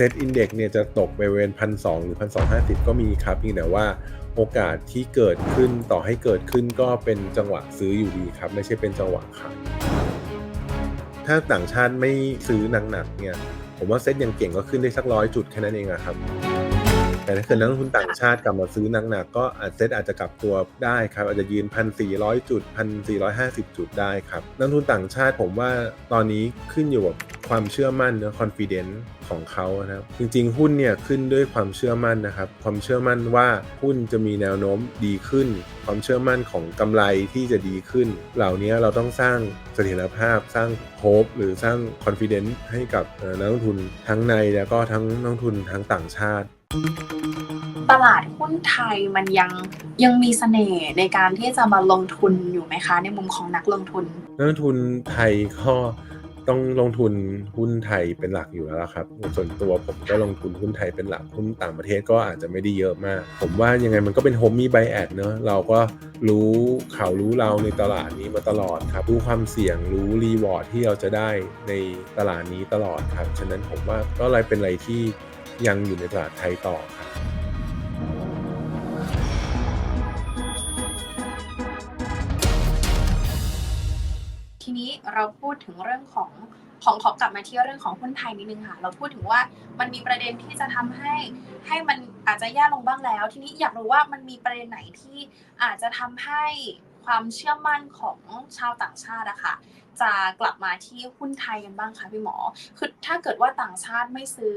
เซตอินเด็กเนี่ยจะตกไปเวนพันสหรือพันสก็มีครับเพียงแต่ว่าโอกาสที่เกิดขึ้นต่อให้เกิดขึ้นก็เป็นจังหวะซื้ออยู่ดีครับ ไม่ใช่เป็นจังหวะขายถ้าต่างชาติไม่ซื้อหนักๆเนี่ยผมว่าเซตยังเก่งก็ขึ้นได้สักร้อยจุดแค่นั้นเองอะครับ แต่ถ้าเกิดนักลงทุนต่างชาติกลับมาซื้อหนักๆก็อาจเซตอาจจะกลับตัวได้ครับ อาจจะยืนพันสี่ร้อยจุดพันสี่ร้อยห้าสิบจุดได้ครับนักลงทุนต่างชาติผมว่าตอนนี้ขึ้นอยู่กับ ความเชื่อมั่นเนะ confidence ของเขานะครับ จริงๆ หุ้นเนี่ยขึ้นด้วยความเชื่อมั่นนะครับ ความเชื่อมั่นว่าหุ้นจะมีแนวโน้มดีขึ้น ความเชื่อมั่นของกำไรที่จะดีขึ้น เหล่านี้เราต้องสร้างเสถียรภาพ สร้างโฮปหรือสร้าง confidence ให้กับนักลงทุนทั้งในแล้วก็ทั้งนักลงทุนทั้งต่างชาติ ตลาดหุ้นไทยมันยังยังมีเสน่ห์ในการที่จะมาลงทุนอยู่ไหมคะ ในมุมของนักลงทุน นักลงทุนไทยก็ ต้องลงทุนหุ้นไทยเป็นหลักอยู่แล้วครับ ส่วนตัวผมก็ลงทุนหุ้นไทยเป็นหลักหุ้นต่างประเทศก็อาจจะไม่ได้เยอะมาก ผมว่ายังไงมันก็เป็นโฮมมี่ไบแอดเนอะเราก็รู้ข่าวรู้เราในตลาดนี้มาตลอดครับ รู้ความเสี่ยงรู้รีวอร์ดที่เราจะได้ในตลาดนี้ตลอดครับ ฉะนั้นผมว่าก็อะไรเป็นอะไรที่ยังอยู่ในตลาดไทยต่อครับ เราพูดถึงเรื่องของของขอกลับมาที่เรื่องของหุ้นไทยนิดนึงค่ะ เราพูดถึงว่ามันมีประเด็นที่จะทำให้ให้มันอาจจะแย่ลงบ้างแล้ว ทีนี้อยากรู้ว่ามันมีประเด็นไหนที่อาจจะทำให้ความเชื่อมั่นของชาวต่างชาติอะค่ะจะกลับมาที่หุ้นไทยกันบ้างคะพี่หมอ คือถ้าเกิดว่าต่างชาติไม่ซื้อ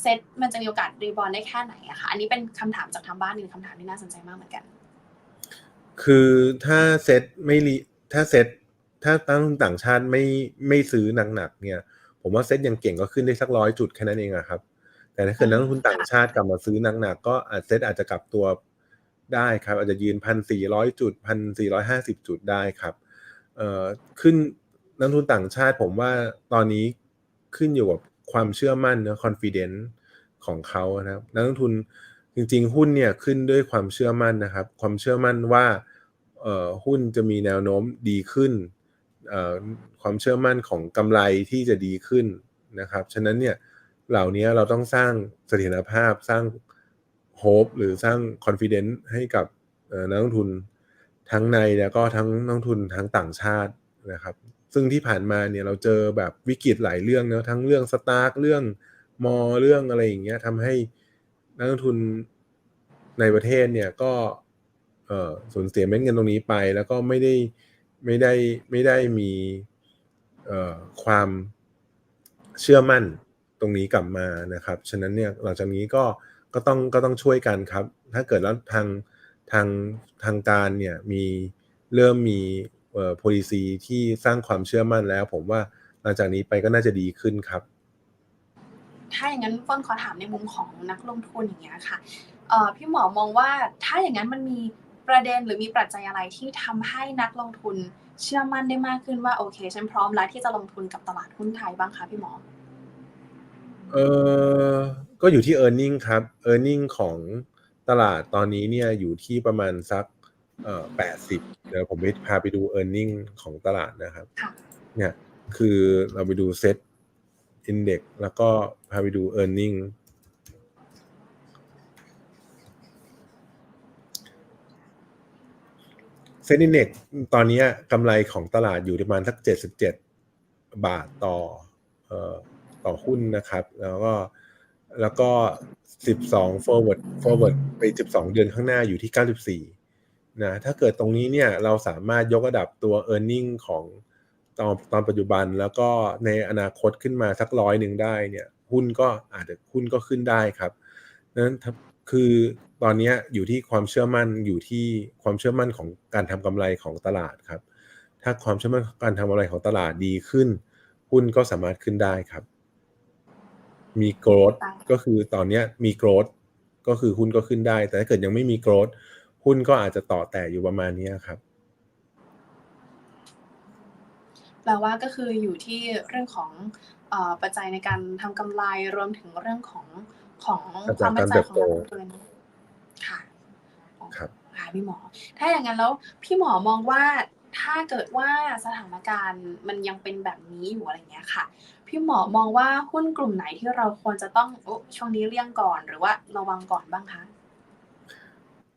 เซ็ตมันจะมีโอกาสรีบอลได้แค่ไหนอะคะอันนี้เป็นคำถามจากทางบ้านหนึ่งคำถามที่น่าสนใจมากเหมือนกัน คือถ้าเซ็ตไม่รีถ้าเซ็ต ถ้าตั้งต่างชาติไม่ไม่ซื้อหนักๆเนี่ย ผมว่าเซตยังเก่งก็ขึ้นได้สักร้อยจุดแค่นั้นเองอะครับ แต่ถ้าเกิดนักลงทุนต่างชาติกลับมาซื้อหนักๆก็อาจเซตอาจจะกลับตัวได้ครับ อาจจะยืนพันสี่ร้อยจุดพันสี่ร้อยห้าสิบจุดได้ครับเอ่อขึ้นนักลงทุนต่างชาติผมว่าตอนนี้ขึ้นอยู่กับความเชื่อมั่นเนะ confidence ของเขานะครับนักลงทุนจริง ๆ หุ้นเนี่ยขึ้นด้วยความเชื่อมั่นนะครับ ความเชื่อมั่นว่าเอ่อหุ้นจะมีแนวโน้มดีขึ้นเอ่อ ความเชื่อมั่นของกำไรที่จะดีขึ้นนะครับ ฉะนั้นเนี่ยเหล่านี้เราต้องสร้างเสถียรภาพสร้างโฮปหรือสร้าง confidence ให้กับนักลงทุนทั้งในแล้วก็ทั้งนักลงทุนทั้งต่างชาตินะครับ ซึ่งที่ผ่านมาเนี่ยเราเจอแบบวิกฤตหลายเรื่องนะทั้งเรื่องสตาร์กเรื่องมอเรื่องอะไรอย่างเงี้ยทำให้นักลงทุนในประเทศเนี่ยก็สูญเสียเม็ดเงินตรงนี้ไป แล้วก็ไม่ได้ ไม่ได้ไม่ได้มีความเชื่อมั่นตรงนี้กลับมานะครับ ฉะนั้นเนี่ยหลังจากนี้ก็ก็ต้องก็ต้องช่วยกันครับ ถ้าเกิดแล้วทางทางทางการเนี่ยมีเริ่มมีเอ่อ policy ที่สร้างความเชื่อมั่นแล้ว ผมว่าหลังจากนี้ไปก็น่าจะดีขึ้นครับ ถ้าอย่างนั้นฟ้นขอถามในมุมของนักลงทุนอย่างเงี้ยค่ะเอ่อพี่หมอมองว่าถ้าอย่างนั้นมันมี ประเด็นหรือมีปัจจัยอะไรที่ทำให้นักลงทุนเชื่อมั่นได้มากขึ้นว่าโอเคฉันพร้อมแล้วที่จะลงทุนกับตลาดหุ้นไทยบ้างคะพี่หมอเออก็อยู่ที่ e a r n i n g ครับ e a r n i n g ของตลาดตอนนี้เนี่ยอยู่ที่ประมาณสักเอ่อแปดสิบเดี๋ยวผมไปพาไปดู e a r n i n g ของตลาดนะครับค่ะเนี่ยคือเราไปดูเซ็ตอินเด็กแล้วก็พาไปดู e a r n i n g เซ็นเด็กตอนนี้กำไรของตลาดอยู่ประมาณสัก 77 บาทต่อเอ่อต่อหุ้นนะครับ แล้วก็แล้วก็ 12 forward forward ไป 12 เดือนข้างหน้าอยู่ที่ 94 นะ ถ้าเกิดตรงนี้เนี่ยเราสามารถยกระดับตัว e a r n i n g ของตอนตอนปัจจุบันแล้วก็ในอนาคตขึ้นมาสักร้อยหนึ่งได้เนี่ย หุ้นก็อาจจะหุ้นก็ขึ้นได้ครับนั้นคือ ตอนนี้อยู่ที่ความเชื่อมั่นอยู่ที่ความเชื่อมั่นของการทำกำไรของตลาดครับ ถ้าความเชื่อมั่นของการทำกำไรของตลาดดีขึ้น หุ้นก็สามารถขึ้นได้ครับ มี growth ก็คือตอนนี้มี growth ก็คือหุ้นก็ขึ้นได้ แต่ถ้าเกิดยังไม่มี growth หุ้นก็อาจจะต่อแต่อยู่ประมาณนี้ครับแปลว่าก็คืออยู่ที่เรื่องของเอ่อปัจจัยในการทำกำไรรวมถึงเรื่องของของอัคตราวามมั่นใจการเติบของโตนักลงทุนค่ะ ครับค่ะพี่หมอ ถ้าอย่างนั้นแล้วพี่หมอมองว่าถ้าเกิดว่าสถานการณ์มันยังเป็นแบบนี้อยู่อะไรเงี้ยค่ะพพี่หมอมองว่าหุ้นกลุ่มไหนที่เราควรจะต้องโอ้ช่วงนี้เลี่ยงก่อนหรือว่าระวังก่อนบ้างคะ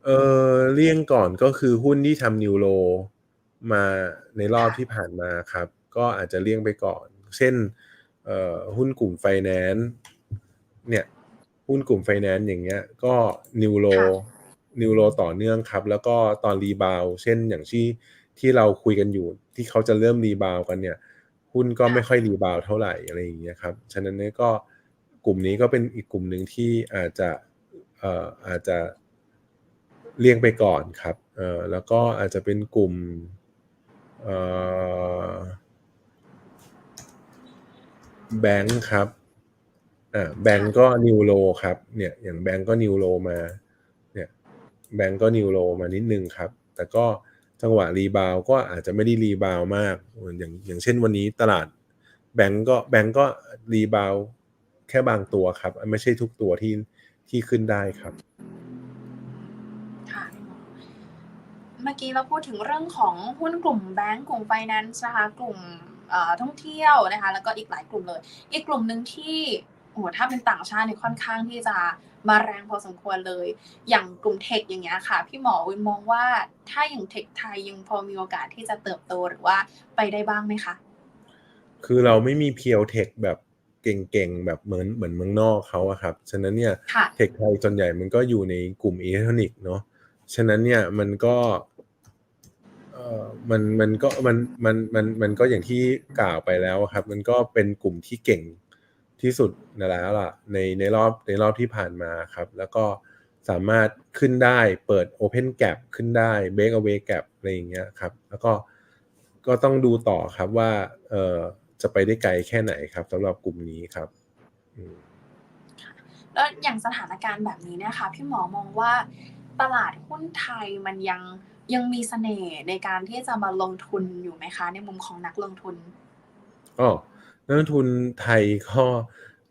เออเลี่ยงก่อนก็คือหุ้นที่ทำนิวโรมาในรอบที่ผ่านมาครับ ก็อาจจะเลี่ยงไปก่อน เช่นเอ่อหุ้นกลุ่มไฟแนนซ์เนี่ยหุ้นกลุ่มไฟแนนซ์อย่างเงี้ย ก็นิวโรค่ะ นิวโรต่อเนื่องครับ แล้วก็ตอนรีบาวเช่นอย่างที่ที่เราคุยกันอยู่ ที่เขาจะเริ่มรีบาวกันเนี่ยหุ้นก็ไม่ค่อยรีบาวเท่าไหร่อะไรอย่างเงี้ยครับฉะนั้นเนี่ยก็กลุ่มนี้ก็เป็นอีกกลุ่มหนึ่งที่อาจจะเอ่ออาจจะเลี่ยงไปก่อนครับเอ่อแล้วก็อาจจะเป็นกลุ่มเอ่อแบงค์ครับอ่าแบงค์ก็นิวโรครับเนี่ยอย่างแบงค์ก็นิวโรมาเนี่ย แบงค์ก็นิวโรมานิดนึงครับ แต่ก็จังหวะรีบาวก็อาจจะไม่ได้รีบาวมาก อย่างอย่างเช่นวันนี้ตลาดแบงก์ก็แบงก์ก็รีบาวแค่บางตัวครับ ไม่ใช่ทุกตัวที่ที่ขึ้นได้ครับค่ะเมื่อกี้เราพูดถึงเรื่องของหุ้นกลุ่มแบงก์กลุ่มไฟแนนซ์นะคะกลุ่มท่องเที่ยวนะคะ แล้วก็อีกหลายกลุ่มเลย อีกกลุ่มหนึ่งที่ โอ้โหถ้าเป็นต่างชาติเนี่ยค่อนข้างที่จะมาแรงพอสมควรเลย อย่างกลุ่มเทคอย่างเงี้ยค่ะ พี่หมอวินมองว่าถ้าอย่างเทคไทยยังพอมีโอกาสที่จะเติบโตหรือว่าไปได้บ้างไหมคะ คือเราไม่มีเพียวเทคแบบเก่งๆ แบบเหมือนเหมือนเมืองนอกเขาอะครับ ฉะนั้นเนี่ยค่ะเทคไทยส่วนใหญ่มันก็อยู่ในกลุ่มอิเล็กทรอนิกส์เนาะ ฉะนั้นเนี่ยมันก็เอ่อมันมันก็มันมันมันมันก็อย่างที่กล่าวไปแล้วครับ มันก็เป็นกลุ่มที่เก่ง ที่สุดนั่นแล้วล่ะในในรอบในรอบที่ผ่านมาครับ แล้วก็สามารถขึ้นได้เปิด Open Gap ขึ้นได้ Break Away Gap อะไรอย่างเงี้ยครับ แล้วก็ก็ต้องดูต่อครับว่าเอ่อจะไปได้ไกลแค่ไหนครับสำหรับกลุ่มนี้ครับอืมแล้วอย่างสถานการณ์แบบนี้เนี่ยค่ะพี่หมอมองว่าตลาดหุ้นไทยมันยังยังมีเสน่ห์ในการที่จะมาลงทุนอยู่ไหมคะ ในมุมของนักลงทุนอ๋อ นักลงทุนไทยก็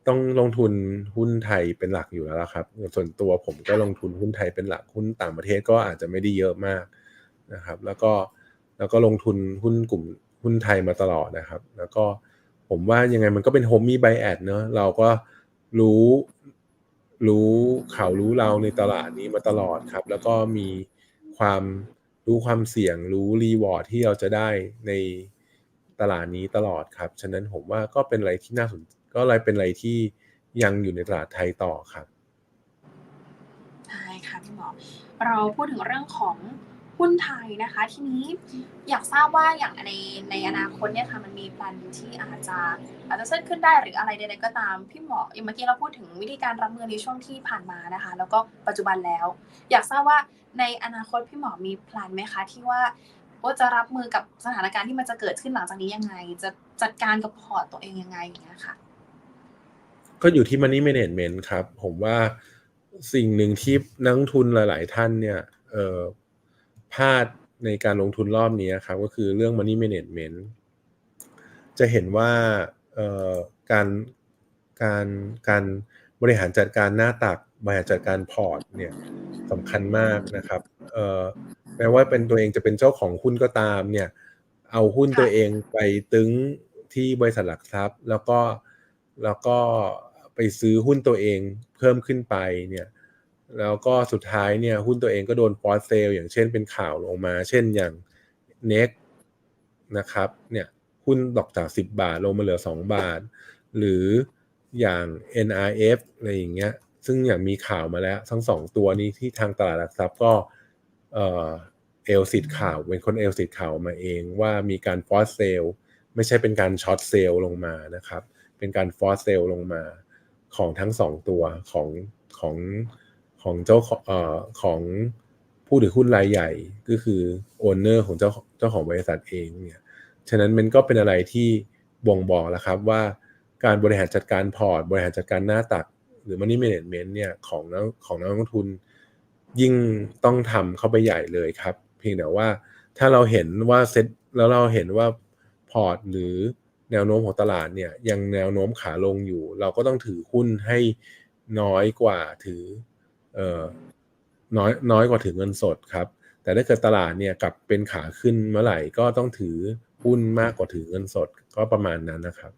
ต้องลงทุนหุ้นไทยเป็นหลักอยู่แล้วครับ ส่วนตัวผมก็ลงทุนหุ้นไทยเป็นหลัก หุ้นต่างประเทศก็อาจจะไม่ได้เยอะมากนะครับ แล้วก็แล้วก็ลงทุนหุ้นกลุ่มหุ้นไทยมาตลอดนะครับ แล้วก็ผมว่ายังไงมันก็เป็นโฮมมี่ไบแอดเนอะเราก็รู้รู้ข่าวรู้เราในตลาดนี้มาตลอดครับ แล้วก็มีความรู้ความเสี่ยงรู้รีวอร์ดที่เราจะได้ใน ตลาดนี้ตลอดครับ ฉะนั้นผมว่าก็เป็นอะไรที่น่าสนก็อะไรเป็นอะไรที่ยังอยู่ในตลาดไทยต่อครับใช่ค่ะพี่หมอเราพูดถึงเรื่องของหุ้นไทยนะคะ ทีนี้อยากทราบว่าอย่างในในอนาคตเนี่ยค่ะมันมีแปลนที่อาจจะอาจจะเซิร์ชขึ้นได้หรืออะไรใดๆก็ตามพี่หมออย่างเมื่อกี้เราพูดถึงวิธีการรับมือในช่วงที่ผ่านมานะคะ แล้วก็ปัจจุบันแล้ว อยากทราบว่าในอนาคตพี่หมอมีแพลนไหมคะที่ว่า ว่าจะรับมือกับสถานการณ์ที่มันจะเกิดขึ้นหลังจากนี้ยังไง จะจัดการกับพอร์ตตัวเองยังไงอย่างเงี้ยค่ะ ก็อยู่ที่ Money Management ครับ ผมว่าสิ่งหนึ่งที่นักทุนหลาย ๆ ท่านเนี่ยเออพลาดในการลงทุนรอบนี้ครับ ก็คือเรื่อง Money Management จะเห็นว่าเอ่อการการการบริหารจัดการหน้าตักบริหารจัดการพอร์ตเนี่ยสำคัญมากนะครับเอ่อ แม้ว่าเป็นตัวเองจะเป็นเจ้าของหุ้นก็ตามเนี่ย เอาหุ้นตัวเองไปตึงที่บริษัทหลักทรัพย์ แล้วก็แล้วก็ไปซื้อหุ้นตัวเองเพิ่มขึ้นไปเนี่ยแล้วก็สุดท้ายเนี่ยหุ้นตัวเองก็โดนฟอสเซลอย่างเช่นเป็นข่าวลงมา เช่นอย่าง NEX นะครับเนี่ยหุ้นดอกจาก 10 บาทลงมาเหลือ 2 บาท หรืออย่าง NRF อะไรอย่างเงี้ยซึ่งอย่างมีข่าวมาแล้ว ทั้งสองตัวนี้ที่ทางตลาดหลักทรัพย์ก็ เอลสิทธิ์ข่าวเป็นคนเอลสิทธิ์ข่าวมาเองว่ามีการฟอสเซลไม่ใช่เป็นการช็อตเซลลงมานะครับ เป็นการฟอสเซลลงมาของทั้งสองตัวของของของเจ้าของเอ่อของผู้ถือหุ้นรายใหญ่ก็คือโอนเนอร์ของเจ้าเจ้าของบริษัทเองเนี่ยฉะนั้นมันก็เป็นอะไรที่บ่งบอกแล้วครับว่าการบริหารจัดการพอร์ต บริหารจัดการหน้าตัก หรือ Money Management เนี่ยของนักของนักลงทุน ยิ่งต้องทำเข้าไปใหญ่เลยครับ เพียงแต่ว่าถ้าเราเห็นว่าเซ็ตแล้วเราเห็นว่าพอร์ตหรือแนวโน้มของตลาดเนี่ยยังแนวโน้มขาลงอยู่ เราก็ต้องถือหุ้นให้น้อยกว่าถือเอ่อน้อยน้อยกว่าถือเงินสดครับ แต่ถ้าเกิดตลาดเนี่ยกลับเป็นขาขึ้นเมื่อไหร่ก็ต้องถือหุ้นมากกว่าถือเงินสดก็ประมาณนั้นนะครับ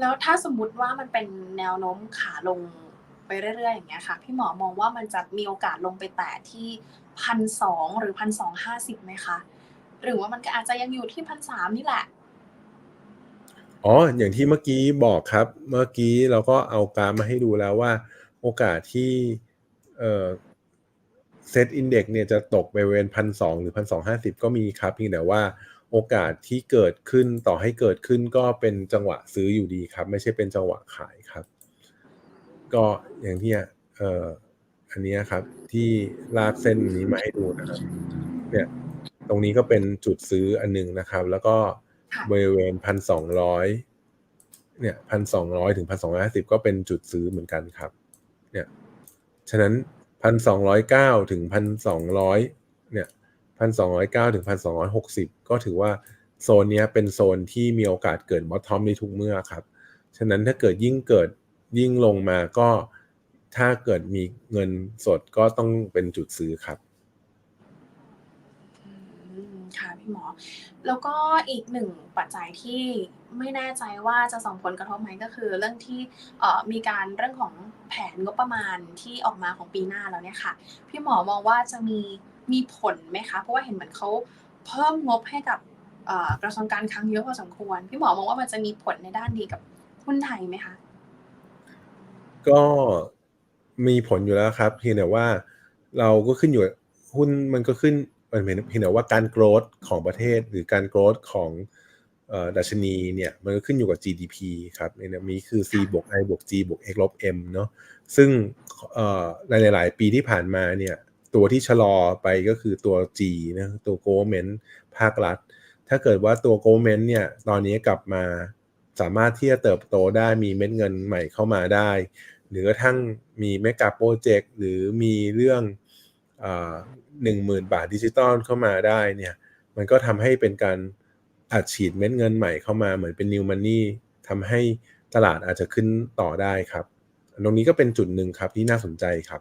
แล้วถ้าสมมติว่ามันเป็นแนวโน้มขาลง ไปเรื่อยๆอย่างเงี้ยค่ะพี่หมอมองว่ามันจะมีโอกาสลงไปแตะที่1,200หรือ1,250ไหมคะหรือว่ามันก็อาจจะยังอยู่ที่1,300นี่แหละอ๋ออย่างที่เมื่อกี้บอกครับ เมื่อกี้เราก็เอากราฟมาให้ดูแล้วว่า โอกาสที่เอ่อเซตอินเด็กเนี่ยจะตกไปบริเวณพันสองหรือพันสองห้าสิบก็มีครับเพียงแต่ว่าโอกาสที่เกิดขึ้นต่อให้เกิดขึ้นก็เป็นจังหวะซื้ออยู่ดีครับ ไม่ใช่เป็นจังหวะขายครับ ก็อย่างที่เอ่ออันเนี้ยครับ ที่ลากเส้นนี้มาให้ดูนะครับ เนี่ยตรงนี้ก็เป็นจุดซื้ออันหนึงนะครับ แล้วก็ค่ะบริเวณพันสองร้อยเนี่ยพันสองร้อยถึงพันสองร้อยสิบก็เป็นจุดซื้อเหมือนกันครับ เนี่ยฉะนั้นพันสองร้อยเก้าถึงพันสองร้อยเนี่ยพันสองร้อยเก้าถึงพันสองร้อยหกสิบก็ถือว่าโซนเนี้ยเป็นโซนที่มีโอกาสเกิดบอททอมในทุกเมื่อครับ ฉะนั้นถ้าเกิดยิ่งเกิด ยิ่งลงมาก็ถ้าเกิดมีเงินสดก็ต้องเป็นจุดซื้อครับค่ะพี่หมอ แล้วก็อีกหนึ่งปัจจัยที่ไม่แน่ใจว่าจะส่งผลกระทบไหมก็คือ เรื่องที่มีการเรื่องของแผนงบประมาณที่ออกมาของปีหน้าแล้วเนี่ยค่ะ พี่หมอมองว่าจะมีมีผลไหมคะ เพราะว่าเห็นเหมือนเขาเพิ่มงบให้กับกระทรวงการคลังเยอะพอสมควร พี่หมอมองว่ามันจะมีผลในด้านดีกับหุ้นไทยไหมคะ ก็มีผลอยู่แล้วครับเพียงแต่ว่าเราก็ขึ้นอยู่หุ้นมันก็ขึ้นเพียงเพียงแต่ว่าการโกรธของประเทศหรือการโกรธของออดัชนีเนี่ยมันก็ขึ้นอยู่กับ GDP ครับเนี่ยมีคือ C บวก I บวก G บวก X ลบ M เนาะซึ่งในหลาย ๆ ปีที่ผ่านมาเนี่ยตัวที่ชะลอไปก็คือตัว G นะตัว government ภาครัฐ ถ้าเกิดว่าตัว government เนี่ยตอนนี้กลับมาสามารถที่จะเติบโตได้มีเม็ดเงินใหม่เข้ามาได้ หรือกระทั่งมีเมกะโปรเจกต์หรือมีเรื่องหนึ่งหมื่นบาทดิจิตอลเข้ามาได้เนี่ยมันก็ทำให้เป็นการอัดฉีดเม็ดเงินใหม่เข้ามาเหมือนเป็นนิวมันนี่ทำให้ตลาดอาจจะขึ้นต่อได้ครับ ตรงนี้ก็เป็นจุดหนึ่งครับที่น่าสนใจครับ